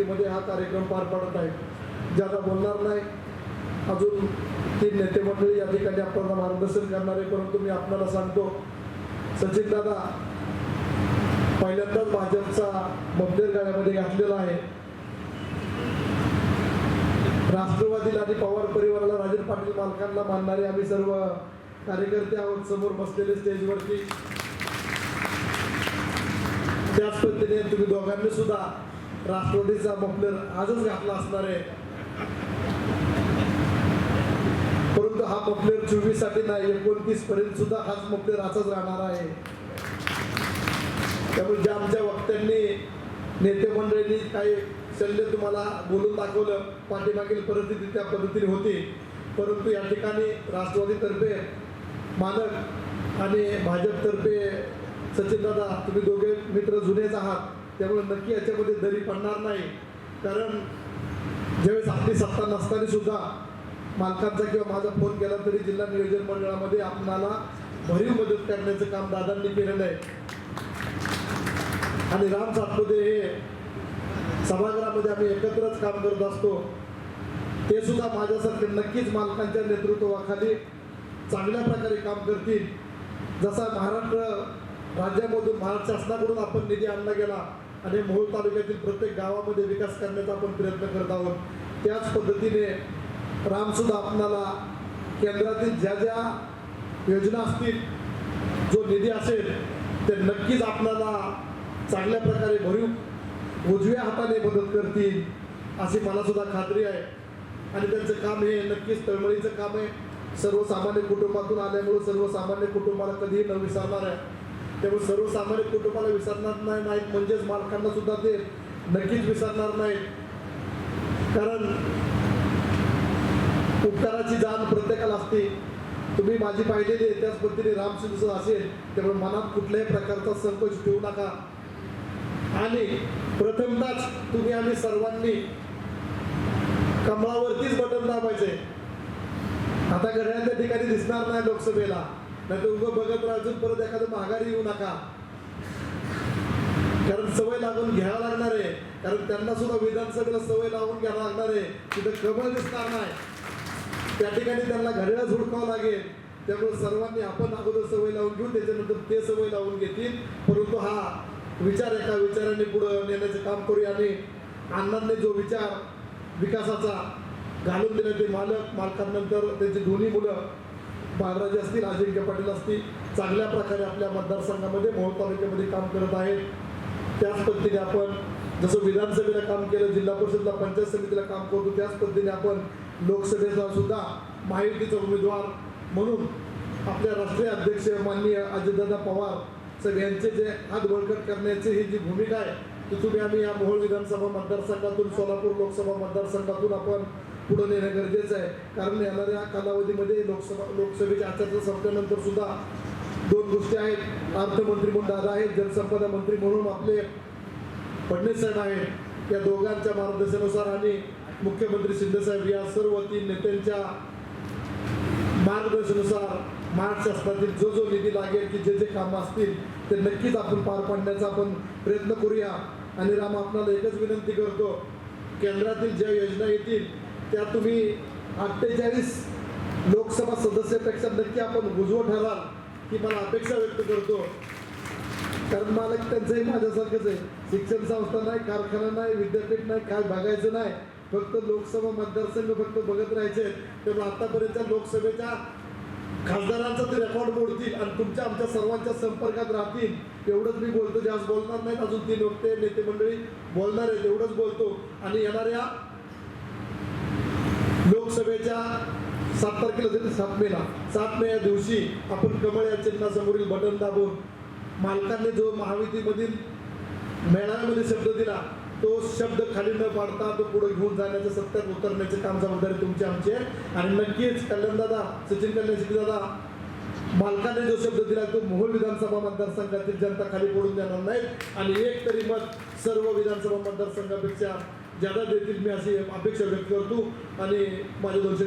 पद्धतीमध्ये हा कार्यक्रम पार पडत आहे ज्याला बोलणार नाही अजून तीन नेते मंडळी या ठिकाणी आपल्याला मार्गदर्शन करणार आहे परंतु मी आपल्याला सांगतो सचिन दादा पहिल्यांदाच भाजपचा ममदेर गाड्यामध्ये घातलेला आहे. राष्ट्रवादीला आणि पवार परिवाराला राजन पाटील मालकांना मानणारे आम्ही सर्व कार्यकर्ते आहोत समोर बसलेले स्टेजवरती. त्याच पद्धतीने तुम्ही दोघांनी सुद्धा राष्ट्रवादीचा मफलर आजच घातला असणार आहे. परंतु हा मफलर चोवीससाठी नाही एकोणतीस पर्यंत सुद्धा हाच मफलर असाच राहणार आहे. त्यामुळे ज्या आमच्या वक्त्यांनी नेते मंडळींनी काही शल्य तुम्हाला बोलून दाखवलं पाठीमागील परिस्थिती त्या पद्धतीने होती. परंतु या ठिकाणी राष्ट्रवादीतर्फे मानक आणि भाजपतर्फे सचिनदादा तुम्ही दोघे मित्र जुनेच आहात. त्यामुळे नक्की याच्यामध्ये दरी पडणार नाही. कारण ज्यावेळेस आपली सत्ता नसताना सुद्धा मालकांचा किंवा माझा फोन केला तरी जिल्हा नियोजन मंडळामध्ये आपणाला भरीव मदत करण्याचं काम दादांनी केलेलं आहे. आणि राम सातपुते हे सभागृहामध्ये आम्ही एकत्रच काम करत असतो. ते सुद्धा माझ्यासारखे नक्कीच मालकांच्या नेतृत्वाखाली चांगल्या प्रकारे काम करतील. जसा महाराष्ट्र राज्यामधून महाराष्ट्र शासनाकडून आपण निधी आणला गेला आणि मोहोळ तालुक्यातील प्रत्येक गावामध्ये विकास करण्याचा आपण प्रयत्न करत आहोत. त्याच पद्धतीने रामसुद्धा आपणाला केंद्रातील ज्या ज्या योजना असतील जो निधी असेल ते नक्कीच आपल्याला चांगल्या प्रकारे भरीव उजव्या हाताने मदत करतील अशी मला सुद्धा खात्री आहे. आणि त्यांचं काम हे नक्कीच तळमळीचं काम आहे. सर्वसामान्य कुटुंबातून आल्यामुळे सर्वसामान्य कुटुंबाला कधीही न विसरणार आहे. त्यामुळे सर्वसामान्य कुटुंबाला विसरणार नाही नाहीत म्हणजेच मालकांना सुद्धा ते नक्कीच विसरणार नाहीत. कारण उपकाराची जाण प्रत्येकाला असते. तुम्ही माझी पाहिलेली आहे त्याच पद्धतीने रामशिंद असेल त्यामुळे मनात कुठल्याही प्रकारचा संकोच ठेवू नका. आणि प्रथमतच तुम्ही आम्ही सर्वांनी कमळावरतीच बटन दाबायचे आता घड्याळ त्या ठिकाणी दिसणार नाही लोकसभेला. नाही तर उगं बघत राहून परत एखादं माघारी येऊ नका. कारण सवय लागून घ्यावं लागणार आहे. कारण त्यांना सुद्धा विधानसभेला सवय लावून घ्यावं लागणार आहे. तिथं कबळ दिसणार नाही. त्या ठिकाणी त्यांना घड्याळ झुडकावं लागेल. त्यामुळे सर्वांनी आपण अगोदर सवय लावून घेऊ त्याच्यानंतर ते सवय लावून घेतील. परंतु हा विचार एका विचाराने पुढं नेण्याचं काम करूया आणि अण्णांनी जो विचार विकासाचा घालून दिला ते मालक मालकांनंतर त्यांची दोन्ही मुलं बाळराजे असतील अजिंक्य पाटील असतील चांगल्या प्रकारे आपल्या मतदारसंघामध्ये मोहोळ तालुक्यामध्ये काम करत आहेत. त्याच पद्धतीने आपण जसं विधानसभेला काम केलं जिल्हा परिषदला पंचायत समितीला काम करतो त्याच पद्धतीने आपण लोकसभेला सुद्धा महायुतीचा उमेदवार म्हणून आपल्या राष्ट्रीय अध्यक्ष माननीय अजितदादा पवार सगळ्यांचे जे हात बळकट करण्याची ही जी भूमिका आहे ती तुम्ही आम्ही या मोहोळ विधानसभा मतदारसंघातून सोलापूर लोकसभा मतदारसंघातून आपण पुढे नेणं गरजेचं आहे. कारण येणाऱ्या कालावधीमध्ये लोकसभा लोकसभेच्या आचारसंहिता संपल्यानंतर सुद्धा दोन गोष्टी आहेत. अर्थमंत्री म्हणून दादा आहेत जलसंपदा मंत्री म्हणून आपले फडणवीस साहेब आहेत. या दोघांच्या मार्गदर्शनानुसार आणि मुख्यमंत्री शिंदेसाहेब या सर्व तीन नेत्यांच्या मार्गदर्शनानुसार महाराष्ट्र शासनातील जो जो निधी लागेल की जे जे कामं असतील ते नक्कीच आपण पार पाडण्याचा आपण प्रयत्न करूया. आणि राम आपणाला एकच विनंती करतो केंद्रातील ज्या योजना येतील त्या तुम्ही अठ्ठेचाळीस लोकसभा सदस्यापेक्षा नक्की आपण उजवं ठराल ही मला अपेक्षा व्यक्त करतो. कारण मला त्यांचंही माझ्यासारखंच आहे. शिक्षण संस्था नाही कारखाना नाही विद्यापीठ नाही काय बघायचं नाही. फक्त लोकसभा मतदारसंघ फक्त बघत राहायचे त्यामुळे आतापर्यंतच्या लोकसभेच्या खासदारांचा ते रेकॉर्ड मोडतील आणि तुमच्या आमच्या सर्वांच्या संपर्कात राहतील. एवढंच मी बोलतो. जास्त बोलणार नाहीत. अजून तीन वक्ते नेते मंडळी बोलणार आहेत. एवढंच बोलतो. आणि येणाऱ्या लोकसभेच्या सात तारखेला जाईल सात मेला सात मे या दिवशी आपण कमळ या चिन्हासमोरील बटन दाबून मालकांनी जो महावितीमधील मेळाव्यामध्ये शब्द दिला तो शब्द खाली न पाडता तो पुढे घेऊन जाण्याचं सत्यात उतरण्याचे काम जबाबदारी तुमची आमची आहे. आणि नक्कीच कल्याणदादा सचिन कल्याण दादा मालकाने जो शब्द दिला तो मोहोळ विधानसभा मतदारसंघातील जनता खाली पडून देणार नाही आणि एक तरी मत सर्व विधानसभा मतदारसंघापेक्षा ज्यादा देतील मी अशी अपेक्षा व्यक्त करतो आणि माझ्या दोनशे